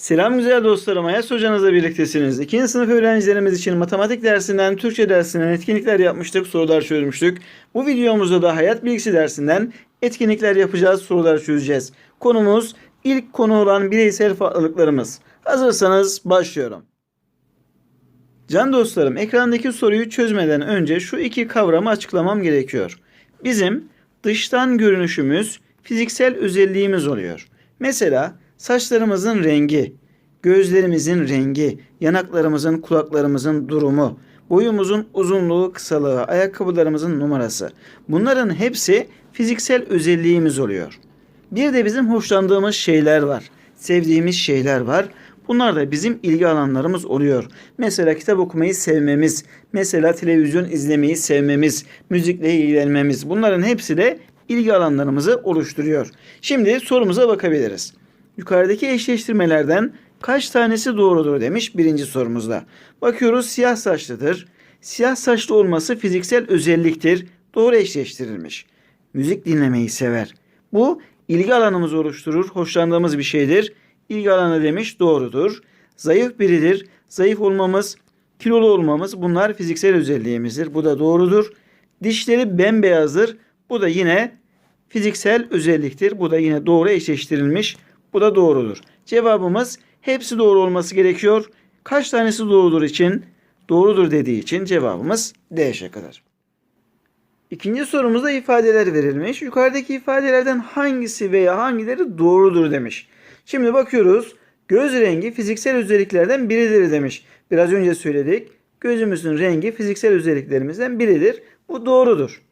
Selam güzel dostlarım. Ayas hocanızla birliktesiniz. İkinci sınıf öğrencilerimiz için matematik dersinden Türkçe dersinden etkinlikler yapmıştık, sorular çözmüştük. Bu videomuzda da hayat bilgisi dersinden etkinlikler yapacağız, sorular çözeceğiz. Konumuz ilk konu olan bireysel farklılıklarımız. Hazırsanız başlıyorum. Can dostlarım, ekrandaki soruyu çözmeden önce şu iki kavramı açıklamam gerekiyor. Bizim dıştan görünüşümüz fiziksel özelliğimiz oluyor. Mesela saçlarımızın rengi, gözlerimizin rengi, yanaklarımızın, kulaklarımızın durumu, boyumuzun uzunluğu, kısalığı, ayakkabılarımızın numarası. Bunların hepsi fiziksel özelliğimiz oluyor. Bir de bizim hoşlandığımız şeyler var. Sevdiğimiz şeyler var. Bunlar da bizim ilgi alanlarımız oluyor. Mesela kitap okumayı sevmemiz, mesela televizyon izlemeyi sevmemiz, müzikle ilgilenmemiz. Bunların hepsi de ilgi alanlarımızı oluşturuyor. Şimdi sorumuza bakabiliriz. Yukarıdaki eşleştirmelerden kaç tanesi doğrudur demiş birinci sorumuzda. Bakıyoruz siyah saçlıdır. Siyah saçlı olması fiziksel özelliktir. Doğru eşleştirilmiş. Müzik dinlemeyi sever. Bu ilgi alanımızı oluşturur. Hoşlandığımız bir şeydir. İlgi alanı demiş doğrudur. Zayıf biridir. Zayıf olmamız, kilolu olmamız bunlar fiziksel özelliğimizdir. Bu da doğrudur. Dişleri bembeyazdır. Bu da yine fiziksel özelliktir. Bu da yine doğru eşleştirilmiş. Bu da doğrudur. Cevabımız hepsi doğru olması gerekiyor. Kaç tanesi doğrudur için? Doğrudur dediği için cevabımız D şıkkıdır. İkinci sorumuzda ifadeler verilmiş. Yukarıdaki ifadelerden hangisi veya hangileri doğrudur demiş. Şimdi bakıyoruz. Göz rengi fiziksel özelliklerden biridir demiş. Biraz önce söyledik. Gözümüzün rengi fiziksel özelliklerimizden biridir. Bu doğrudur.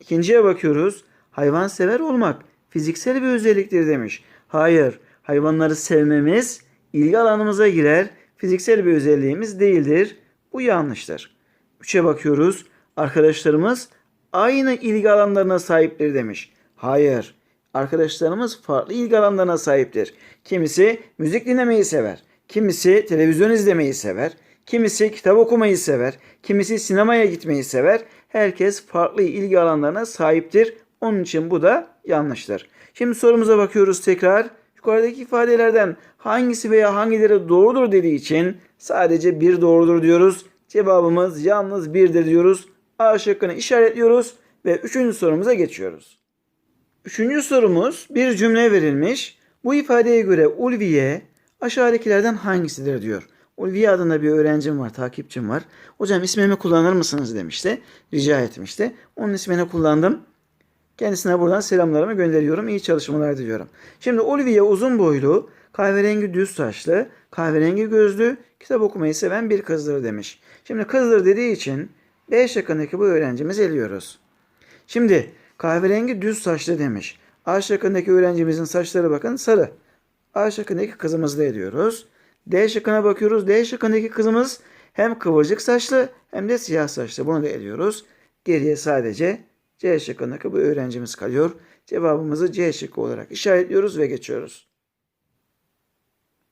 İkinciye bakıyoruz. Hayvansever olmak fiziksel bir özelliktir demiş. Hayır, hayvanları sevmemiz ilgi alanımıza girer. Fiziksel bir özelliğimiz değildir. Bu yanlıştır. Üçe bakıyoruz. Arkadaşlarımız aynı ilgi alanlarına sahiptir demiş. Hayır. Arkadaşlarımız farklı ilgi alanlarına sahiptir. Kimisi müzik dinlemeyi sever. Kimisi televizyon izlemeyi sever. Kimisi kitap okumayı sever. Kimisi sinemaya gitmeyi sever. Herkes farklı ilgi alanlarına sahiptir. Onun için bu da yanlıştır. Şimdi sorumuza bakıyoruz tekrar. Yukarıdaki ifadelerden hangisi veya hangileri doğrudur dediği için sadece bir doğrudur diyoruz. Cevabımız yalnız birdir diyoruz. A şıkkını işaretliyoruz ve üçüncü sorumuza geçiyoruz. Üçüncü sorumuz bir cümle verilmiş. Bu ifadeye göre Ulviye aşağıdakilerden hangisidir diyor. Ulviye adında bir öğrencim var, takipçim var. Hocam ismimi kullanır mısınız demişti. Rica etmişti. Onun ismini kullandım. Kendisine buradan selamlarımı gönderiyorum. İyi çalışmalar diliyorum. Şimdi Olivia uzun boylu, kahverengi düz saçlı, kahverengi gözlü, kitap okumayı seven bir kızdır demiş. Şimdi kızdır dediği için B şıkkındaki bu öğrencimizi eliyoruz. Şimdi kahverengi düz saçlı demiş. A şıkkındaki öğrencimizin saçları bakın sarı. A şıkkındaki kızımızı da ediyoruz. D şıkkına bakıyoruz. D şıkkındaki kızımız hem kıvırcık saçlı hem de siyah saçlı. Bunu da eliyoruz. Geriye sadece C şıkkındaki bu öğrencimiz kalıyor. Cevabımızı C şıkkı olarak işaretliyoruz ve geçiyoruz.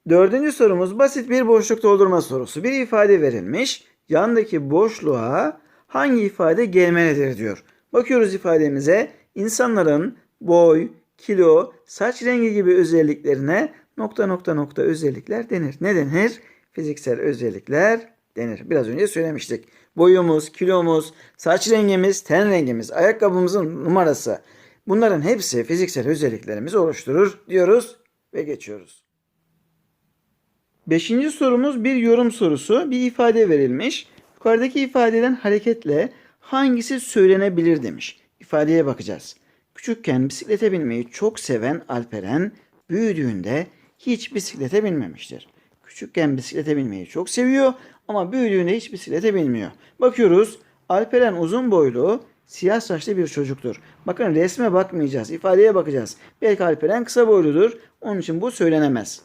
Dördüncü sorumuz basit bir boşluk doldurma sorusu. Bir ifade verilmiş. Yandaki boşluğa hangi ifade gelmelidir diyor. Bakıyoruz ifademize. İnsanların boy, kilo, saç rengi gibi özelliklerine nokta nokta nokta özellikler denir. Ne denir? Fiziksel özellikler denir. Biraz önce söylemiştik. Boyumuz, kilomuz, saç rengimiz, ten rengimiz, ayakkabımızın numarası. Bunların hepsi fiziksel özelliklerimizi oluşturur diyoruz ve geçiyoruz. Beşinci sorumuz bir yorum sorusu. Bir ifade verilmiş. Yukarıdaki ifadeden hareketle hangisi söylenebilir demiş. İfadeye bakacağız. Küçükken bisiklete binmeyi çok seven Alperen büyüdüğünde hiç bisiklete binmemiştir. Küçükken bisiklete binmeyi çok seviyor ama büyüdüğünde hiç bisiklete binmiyor. Bakıyoruz Alperen uzun boylu, siyah saçlı bir çocuktur. Bakın resme bakmayacağız, ifadeye bakacağız. Belki Alperen kısa boyludur. Onun için bu söylenemez.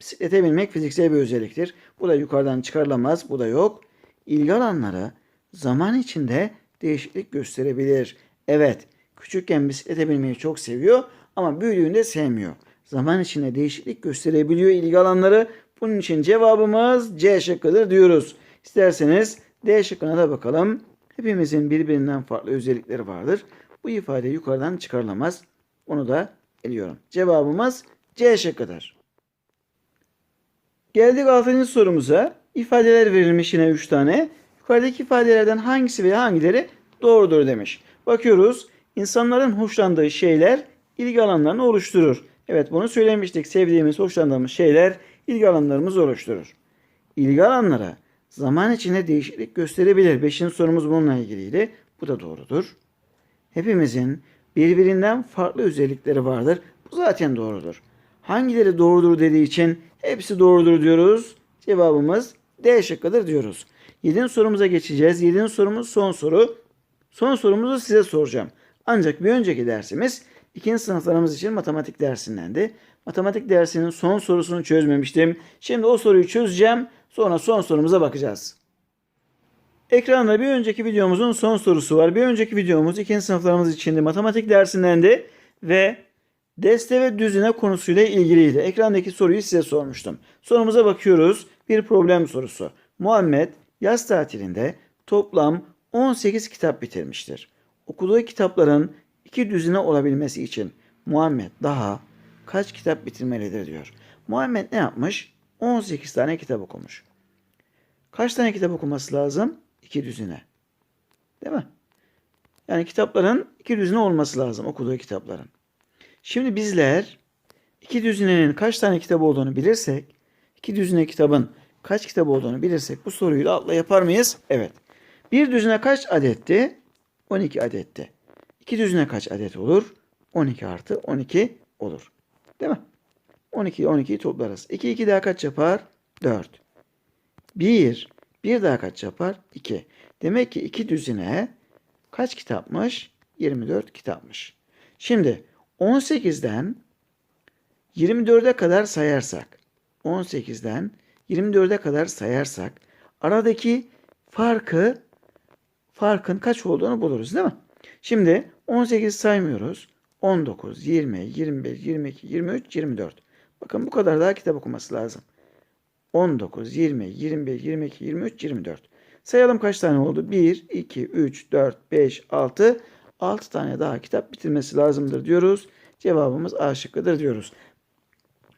Bisiklete binmek fiziksel bir özelliktir. Bu da yukarıdan çıkarılamaz. Bu da yok. İlgi alanları zaman içinde değişiklik gösterebilir. Evet, küçükken bisiklete binmeyi çok seviyor ama büyüdüğünde sevmiyor. Zaman içinde değişiklik gösterebiliyor ilgi alanları. Bunun için cevabımız C şıkkıdır diyoruz. İsterseniz D şıkkına da bakalım. Hepimizin birbirinden farklı özellikleri vardır. Bu ifade yukarıdan çıkarılamaz. Onu da eliyorum. Cevabımız C şıkkıdır. Geldik 6. sorumuza. İfadeler verilmiş yine 3 tane. Yukarıdaki ifadelerden hangisi veya hangileri doğrudur demiş. Bakıyoruz. İnsanların hoşlandığı şeyler ilgi alanlarını oluşturur. Evet bunu söylemiştik. Sevdiğimiz, hoşlandığımız şeyler ilgi alanlarımızı oluşturur. İlgi alanlara zaman içinde değişiklik gösterebilir. Beşinci sorumuz bununla ilgiliydi. Bu da doğrudur. Hepimizin birbirinden farklı özellikleri vardır. Bu zaten doğrudur. Hangileri doğrudur dediği için hepsi doğrudur diyoruz. Cevabımız D şıkkıdır diyoruz. Yedinci sorumuza geçeceğiz. Yedinci sorumuz son soru. Son sorumuzu size soracağım. Ancak bir önceki dersimiz ikinci sınıflarımız için matematik dersindendi. Matematik dersinin son sorusunu çözmemiştim. Şimdi o soruyu çözeceğim. Sonra son sorumuza bakacağız. Ekranda bir önceki videomuzun son sorusu var. Bir önceki videomuz ikinci sınıflarımız içindi. Matematik dersindendi ve deste ve düzine konusuyla ilgiliydi. Ekrandaki soruyu size sormuştum. Sorumuza bakıyoruz. Bir problem sorusu. Muhammed yaz tatilinde toplam 18 kitap bitirmiştir. Okuduğu kitapların iki düzine olabilmesi için Muhammed daha kaç kitap bitirmelidir diyor. Muhammed ne yapmış? 18 tane kitap okumuş. Kaç tane kitap okuması lazım? İki düzine. Değil mi? Yani kitapların iki düzine olması lazım okuduğu kitapların. Şimdi bizler iki düzinenin kaç tane kitap olduğunu bilirsek, iki düzine kitabın kaç kitap olduğunu bilirsek bu soruyu da altla yapar mıyız? Evet. Bir düzine kaç adetti? 12 adetti. İki düzine kaç adet olur? 12 artı 12 olur. Değil mi? 12 12'yi toplarız. 2 2 daha kaç yapar? 4. 1 1 daha kaç yapar? 2. Demek ki iki düzine kaç kitapmış? 24 kitapmış. Şimdi 18'den 24'e kadar sayarsak 18'den 24'e kadar sayarsak aradaki farkı farkın kaç olduğunu buluruz değil mi? Şimdi 18 saymıyoruz. 19, 20, 21, 22, 23, 24. Bakın bu kadar daha kitap okuması lazım. 19, 20, 21, 22, 23, 24. Sayalım kaç tane oldu? 1, 2, 3, 4, 5, 6. 6 tane daha kitap bitirmesi lazımdır diyoruz. Cevabımız A şıkkıdır diyoruz.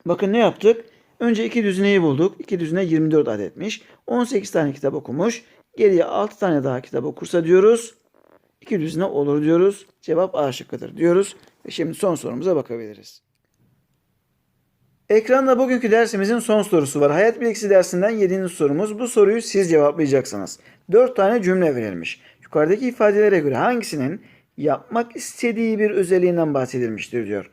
Bakın ne yaptık? Önce iki düzineyi bulduk. İki düzine 24 adetmiş. 18 tane kitap okumuş. Geriye 6 tane daha kitap okursa diyoruz. İki düzine olur diyoruz. Cevap A şıkkıdır diyoruz. Ve şimdi son sorumuza bakabiliriz. Ekranda bugünkü dersimizin son sorusu var. Hayat bilgisi dersinden 7. sorumuz. Bu soruyu siz cevaplayacaksınız. 4 tane cümle verilmiş. Yukarıdaki ifadelere göre hangisinin yapmak istediği bir özelliğinden bahsedilmiştir diyor.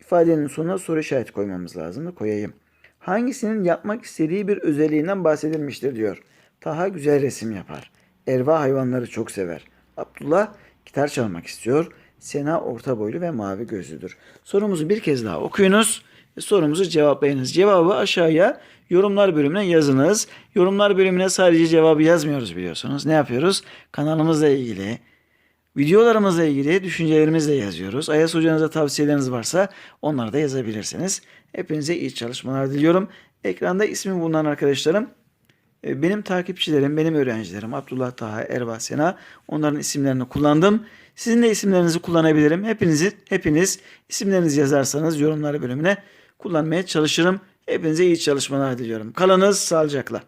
İfadenin sonuna soru işareti koymamız lazım da koyayım. Hangisinin yapmak istediği bir özelliğinden bahsedilmiştir diyor. Taha güzel resim yapar. Erva hayvanları çok sever. Abdullah gitar çalmak istiyor. Sena orta boylu ve mavi gözlüdür. Sorumuzu bir kez daha okuyunuz sorumuzu cevaplayınız. Cevabı aşağıya yorumlar bölümüne yazınız. Yorumlar bölümüne sadece cevabı yazmıyoruz biliyorsunuz. Ne yapıyoruz? Kanalımızla ilgili, videolarımızla ilgili düşüncelerimizi de yazıyoruz. Ayas hocanıza tavsiyeleriniz varsa onları da yazabilirsiniz. Hepinize iyi çalışmalar diliyorum. Ekranda ismi bulunan arkadaşlarım benim takipçilerim, benim öğrencilerim Abdullah Taha, Erva Sena onların isimlerini kullandım. Sizin de isimlerinizi kullanabilirim. Hepinizi hepiniz isimlerinizi yazarsanız yorumlar bölümüne kullanmaya çalışırım. Hepinize iyi çalışmalar diliyorum. Kalınız sağlıcakla.